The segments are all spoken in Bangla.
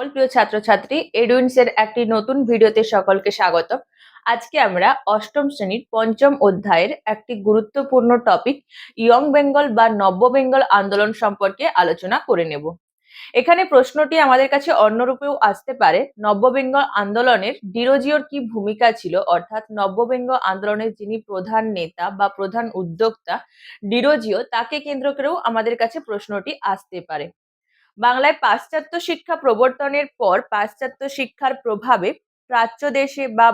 সকল প্রিয় ছাত্রছাত্রী এডুইন্স এর একটি নতুন ভিডিওতে সকলকে স্বাগত আজকে আমরা অষ্টম শ্রেণির পঞ্চম অধ্যায়ের একটি গুরুত্বপূর্ণ টপিক ইয়ং বেঙ্গল বা নব্য বেঙ্গল আন্দোলন সম্পর্কে আলোচনা করে নেব। এখানে প্রশ্নটি আমাদের কাছে অন্যরূপেও আসতে পারে, নব্য বেঙ্গল আন্দোলনের ডিরোজিওর কি ভূমিকা ছিল? অর্থাৎ নব্য বেঙ্গল আন্দোলনের যিনি প্রধান নেতা বা প্রধান উদ্যোক্তা, ডিরোজিও, তাকে কেন্দ্র করেও আমাদের কাছে প্রশ্নটি আসতে পারে। বাংলায় পাশ্চাত্য শিক্ষা প্রবর্তনের পর পাশ্চাত্য শিক্ষার প্রভাবে প্রাচ্য দেশে বা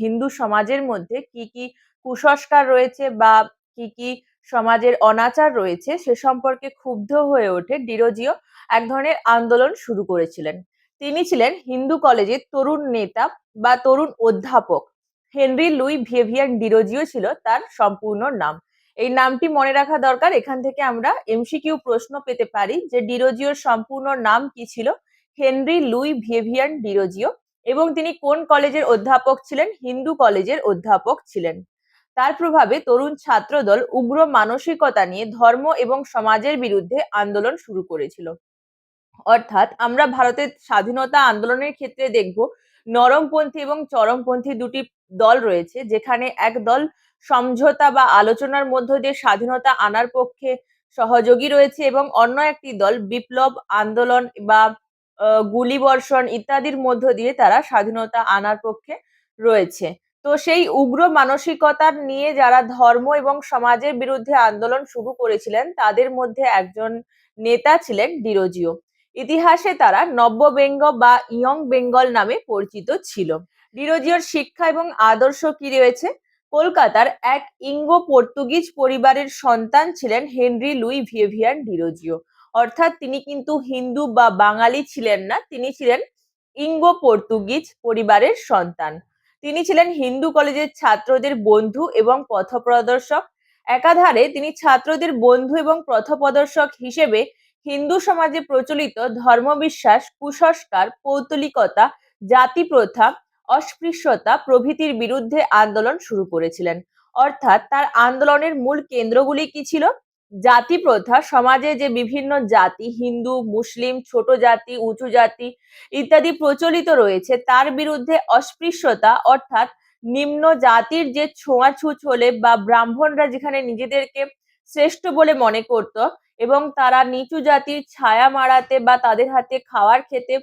হিন্দু সমাজের মধ্যে কি কি কুসংস্কার রয়েছে বা কি কি সমাজের অনাচার রয়েছে সে সম্পর্কে ক্ষুব্ধ হয়ে ওঠে ডিরোজিও এক ধরনের আন্দোলন শুরু করেছিলেন। তিনি ছিলেন হিন্দু কলেজের তরুণ নেতা বা তরুণ অধ্যাপক। হেনরি লুই ভিয়েভিয়ান ডিরোজিও ছিল তার সম্পূর্ণ নাম। এই নামটি মনে রাখা দরকার। এখান থেকে আমরা এমসিকিউ প্রশ্ন পেতে পারি যে ডিরোজিওর সম্পূর্ণ নাম কি ছিল? হেনরি লুই ভিয়েভিয়ান ডিরোজিও এবং তিনি কোন কলেজের অধ্যাপক ছিলেন? হিন্দু কলেজের অধ্যাপক ছিলেন। তার প্রভাবে তরুণ ছাত্রদল উগ্র মানসিকতা নিয়ে ধর্ম এবং সমাজের বিরুদ্ধে আন্দোলন শুরু করেছিল। অর্থাৎ আমরা ভারতের স্বাধীনতা আন্দোলনের ক্ষেত্রে দেখব নরমপন্থী এবং চরমপন্থী দুটি দল রয়েছে, যেখানে এক দল সমঝোতা বা আলোচনার মধ্য দিয়ে স্বাধীনতা আনার পক্ষে সহযোগী রয়েছে এবং অন্য একটি দল বিপ্লব, আন্দোলন বা গুলিবর্ষণ ইত্যাদির মধ্য দিয়ে তারা স্বাধীনতা আনার পক্ষে রয়েছে। তো সেই উগ্র মানসিকতার নিয়ে যারা ধর্ম এবং সমাজের বিরুদ্ধে আন্দোলন শুরু করেছিলেন, তাদের মধ্যে একজন নেতা ছিলেন ডিরোজিও। ইতিহাসে তারা নব্য বেঙ্গ বা ইয়ং বেঙ্গল নামে পরিচিত ছিল। ডিরোজিওর শিক্ষা এবং আদর্শ কি রয়েছে? কলকাতার এক ইঙ্গো পর্তুগিজ পরিবারের সন্তান ছিলেন হেনরি লুই ভিয়েভিয়ান ডিরোজিও। অর্থাৎ তিনি কিন্তু হিন্দু বা বাঙালি ছিলেন না, তিনি ছিলেন ইঙ্গো পর্তুগিজ পরিবারের সন্তান। তিনি ছিলেন হিন্দু কলেজের ছাত্রদের বন্ধু এবং পথপ্রদর্শক। একাধারে তিনি ছাত্রদের বন্ধু এবং পথপ্রদর্শক হিসেবে হিন্দু সমাজে প্রচলিত ধর্মবিশ্বাস, কুসংস্কার পৌতলিকতা জাতি প্রথা অস্পৃশ্যতা প্রভৃতির বিরুদ্ধে আন্দোলন শুরু করেছিলেন। অর্থাৎ তার আন্দোলনের মূল কেন্দ্রগুলি কি ছিল? জাতি প্রথা, সমাজে যে বিভিন্ন জাতি, হিন্দু, মুসলিম, ছোট জাতি, উঁচু জাতি ইত্যাদি প্রচলিত রয়েছে, তার বিরুদ্ধে অস্পৃশ্যতা অর্থাৎ নিম্ন জাতির যে ছোঁয়াছুঁচ হলে বা ব্রাহ্মণরা যেখানে নিজেদেরকে শ্রেষ্ঠ বলে মনে করত এবং তারা নিচু জাতির ছায়া মারাতে বা তাদের হাতে খাওয়ার খেতে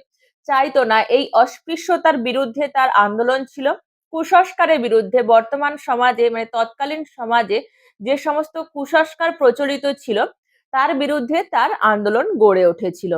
চাইতো না। এই অস্পৃশ্যতার বিরুদ্ধে তার আন্দোলন ছিল। কুসংস্কারের বিরুদ্ধে বর্তমান সমাজে মানে তৎকালীন সমাজে যে সমস্ত কুসংস্কার প্রচলিত ছিল, তার বিরুদ্ধে তার আন্দোলন গড়ে উঠেছিল।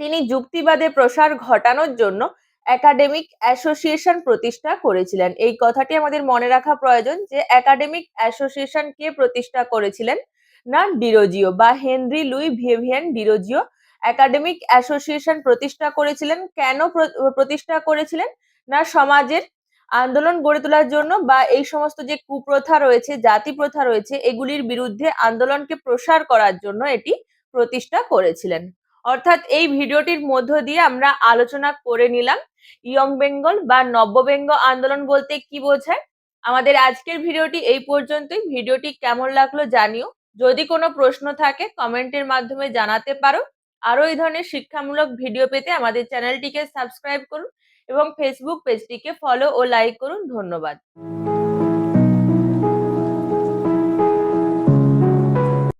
তিনি যুক্তিবাদে প্রসার ঘটানোর জন্য একাডেমিক অ্যাসোসিয়েশন প্রতিষ্ঠা করেছিলেন। এই কথাটি আমাদের মনে রাখা প্রয়োজন যে, একাডেমিক অ্যাসোসিয়েশন কে প্রতিষ্ঠা করেছিলেন না ডিরোজিও বা Henry Louis Vivian Derozio academic association প্রতিষ্ঠা করেছিলেন। কেন প্র- প্রতিষ্ঠা করেছিলেন? না সমাজের আন্দোলন গড়ে তোলার জন্য বা এই সমস্ত যে কুপ্রথা রয়েছে, জাতি প্রথা রয়েছে, এগুলির বিরুদ্ধে আন্দোলনকে প্রসার করার জন্য এটি প্রতিষ্ঠা করেছিলেন। অর্থাৎ এই ভিডিওটির মধ্য দিয়ে আমরা আলোচনা করে নিলাম ইয়ং বেঙ্গল বা নব্য বেঙ্গল আন্দোলন বলতে কি বোঝায়। আমাদের আজকের ভিডিওটি এই পর্যন্তই। ভিডিওটি কেমন লাগল জানিও। যদি কোনো প্রশ্ন থাকে, কমেন্টের মাধ্যমে জানাতে পারো। আরও এই ধরনের শিক্ষামূলক ভিডিও পেতে আমাদের চ্যানেলটিকে সাবস্ক্রাইব করুন এবং ফেসবুক পেজটিকে ফলো ও লাইক করুন। ধন্যবাদ।